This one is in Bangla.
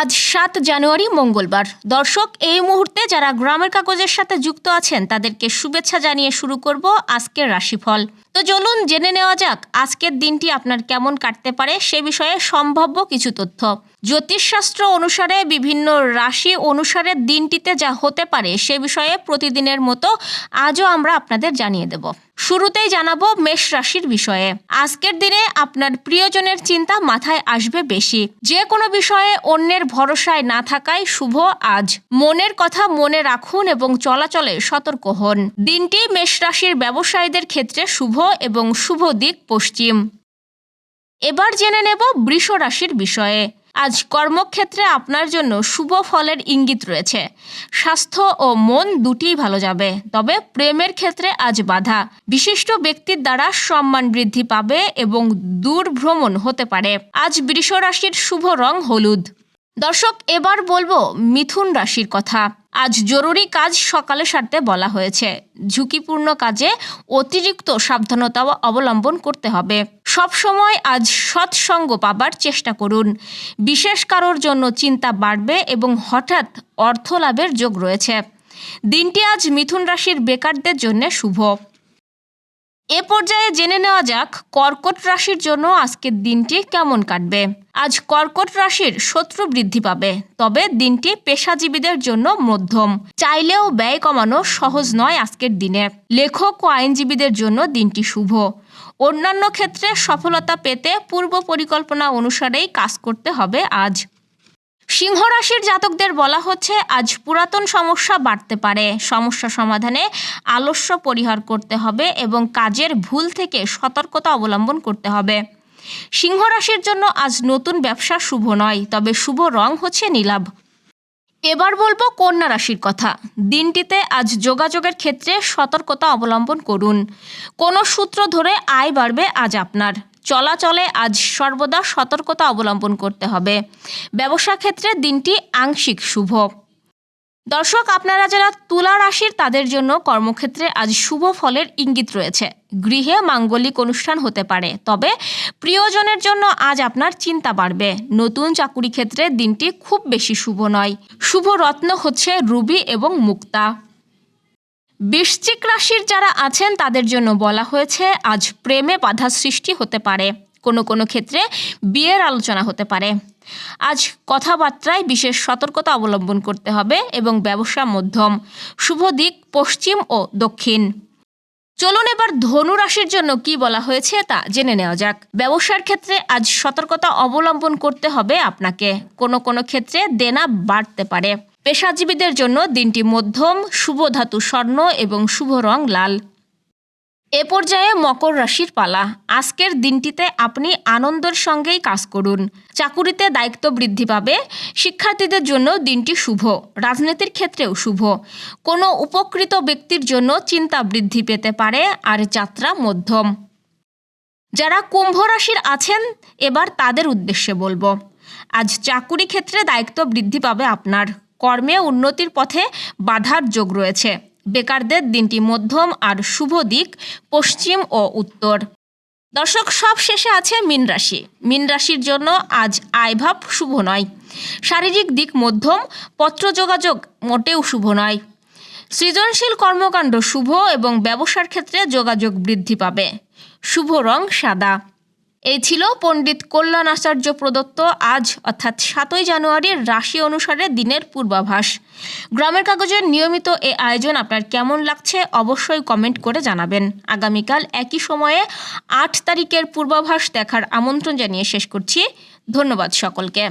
আজ সাত জানুয়ারি, মঙ্গলবার। দর্শক, এই মুহূর্তে যারা গ্রামের কাগজের সাথে যুক্ত আছেন, তাদেরকে শুভেচ্ছা জানিয়ে শুরু করব আজকের রাশিফল। তো চলুন জেনে নেওয়া যাক আজকের দিনটি আপনার কেমন কাটতে পারে সে বিষয়ে সম্ভাব্য কিছু তথ্য। জ্যোতিষশাস্ত্র অনুসারে বিভিন্ন রাশি অনুসারে দিনটিতে যা হতে পারে সে বিষয়ে প্রতিদিনের মতো আজও আমরা আপনাদের জানিয়ে দেব। শুরুতেই জানাব মেষ রাশির বিষয়ে। আজকের দিনে আপনার প্রিয়জনের চিন্তা মাথায় আসবে বেশি। যে কোনো বিষয়ে অন্যের ভরসায় না থাকাই শুভ আজ। মনের কথা মনে রাখুন এবং চলাচলে সতর্ক হন। দিনটি মেষ রাশির ব্যবসায়ীদের ক্ষেত্রে শুভ এবং শুভ দিক পশ্চিম। এবার জেনে নেব বৃষ রাশির বিষয়ে। আজ কর্মক্ষেত্রে আপনার জন্য শুভ ফলের ইঙ্গিত রয়েছে। স্বাস্থ্য ও মন দুটিই ভালো যাবে, তবে প্রেমের ক্ষেত্রে আজ বাধা। বিশিষ্ট ব্যক্তির দ্বারা সম্মান বৃদ্ধি পাবে এবং দূর ভ্রমণ হতে পারে। আজ বৃষ রাশির শুভ রং হলুদ। দর্শক, এবার বলব মিথুন রাশির কথা। আজ জরুরি কাজ সকালে সারতে বলা হয়েছে। ঝুঁকিপূর্ণ কাজে অতিরিক্ত সাবধানতা অবলম্বন করতে হবে। সব সময় আজ সৎসঙ্গ পাবার চেষ্টা করুন। বিশেষ কারোর জন্য চিন্তা বাড়বে এবং হঠাৎ অর্থ লাভের যোগ রয়েছে। দিনটি আজ মিথুন রাশির বেকারদের জন্য শুভ। এ পর্যায়ে জেনে নেওয়া যাক কর্কট রাশির জন্য আজকের দিনটি কেমন কাটবে। আজ কর্কট রাশির শত্রু বৃদ্ধি পাবে, তবে দিনটি পেশাজীবীদের জন্য মধ্যম। চাইলেও ব্যয় কমানো সহজ নয় আজকের দিনে। লেখক ও আইনজীবীদের জন্য দিনটি শুভ। অন্যান্য ক্ষেত্রে সফলতা পেতে পূর্ব পরিকল্পনা অনুসারেই কাজ করতে হবে আজ। সিংহ রাশির জাতকদের বলা হচ্ছে, আজ পুরাতন সমস্যা বাড়তে পারে। সমস্যা সমাধানে আলস্য পরিহার করতে হবে এবং কাজের ভুল থেকে সতর্কতা অবলম্বন করতে হবে। সিংহ রাশির জন্য আজ নতুন ব্যবসা শুভ নয়, তবে শুভ রং হচ্ছে নীলাভ। এবার বলব কন্যা রাশির কথা। দিনটিতে আজ যোগাযোগের ক্ষেত্রে সতর্কতা অবলম্বন করুন। কোনো সূত্র ধরে আয় বাড়বে আজ আপনার। চলাচলে আজ সর্বদা সতর্কতা অবলম্বন করতে হবে। ব্যবসা ক্ষেত্রে দিনটি আংশিক শুভ। দর্শক, আপনারা যারা তুলা রাশির তাদের জন্য কর্মক্ষেত্রে আজ শুভ ফলের ইঙ্গিত রয়েছে। গৃহে মাঙ্গলিক অনুষ্ঠান হতে পারে, তবে প্রিয়জনের জন্য আজ আপনার চিন্তা বাড়বে। নতুন চাকুরি ক্ষেত্রে দিনটি খুব বেশি শুভ নয়। শুভ রত্ন হচ্ছে রুবি এবং মুক্তা। বৃশ্চিক রাশির যারা আছেন, তাদের জন্য বলা হয়েছে, আজ প্রেমে বাধা সৃষ্টি হতে পারে। কোনো কোনো ক্ষেত্রে বিয়ের আলোচনা হতে পারে। আজ কথাবার্তায় বিশেষ সতর্কতা অবলম্বন করতে হবে এবং ব্যবসা মধ্যম। শুভ দিক পশ্চিম ও দক্ষিণ। চলুন এবার ধনু রাশির জন্য কি বলা হয়েছে তা জেনে নেওয়া যাক। ব্যবসার ক্ষেত্রে আজ সতর্কতা অবলম্বন করতে হবে আপনাকে। কোনো কোনো ক্ষেত্রে দেনা বাড়তে পারে। পেশাজীবীদের জন্য দিনটি মধ্যম, শুভ ধাতু স্বর্ণ এবং শুভ রং লাল। এ পর্যায়ে মকর রাশির পালা। আজকের দিনটিতে আপনি আনন্দের সঙ্গেই কাজ করুন। চাকুরিতে দায়িত্ব বৃদ্ধি পাবে। শিক্ষার্থীদের জন্য দিনটি শুভ। রাজনীতির ক্ষেত্রেও শুভ। কোনো উপকৃত ব্যক্তির জন্য চিন্তা বৃদ্ধি পেতে পারে আর যাত্রা মধ্যম। যারা কুম্ভ রাশির আছেন, এবার তাদের উদ্দেশ্যে বলব। আজ চাকুরি ক্ষেত্রে দায়িত্ব বৃদ্ধি পাবে আপনার। কর্মে উন্নতির পথে বাধার যোগ রয়েছে। বেকারদের দিনটি মধ্যম আর শুভ দিক, পশ্চিম ও উত্তর। দর্শক, সব শেষে আছে মীন রাশি। মীন রাশির জন্য আজ আয়ভাব শুভ নয়। শারীরিক দিক মধ্যম, পত্র যোগাযোগ মোটেও শুভ নয়। সৃজনশীল কর্মকাণ্ড শুভ এবং ব্যবসার ক্ষেত্রে যোগাযোগ বৃদ্ধি পাবে। শুভ রং সাদা। এই ছিল পণ্ডিত কল্যাণ আচার্য প্রদত্ত আজ, অর্থাৎ সাতই জানুয়ারির রাশি অনুসারে দিনের পূর্বাভাস। গ্রামের কাগজের নিয়মিত এ আয়োজন আপনার কেমন লাগছে অবশ্যই কমেন্ট করে জানাবেন। আগামীকাল একই সময়ে আট তারিখের পূর্বাভাস দেখার আমন্ত্রণ জানিয়ে শেষ করছি। ধন্যবাদ সকলকে।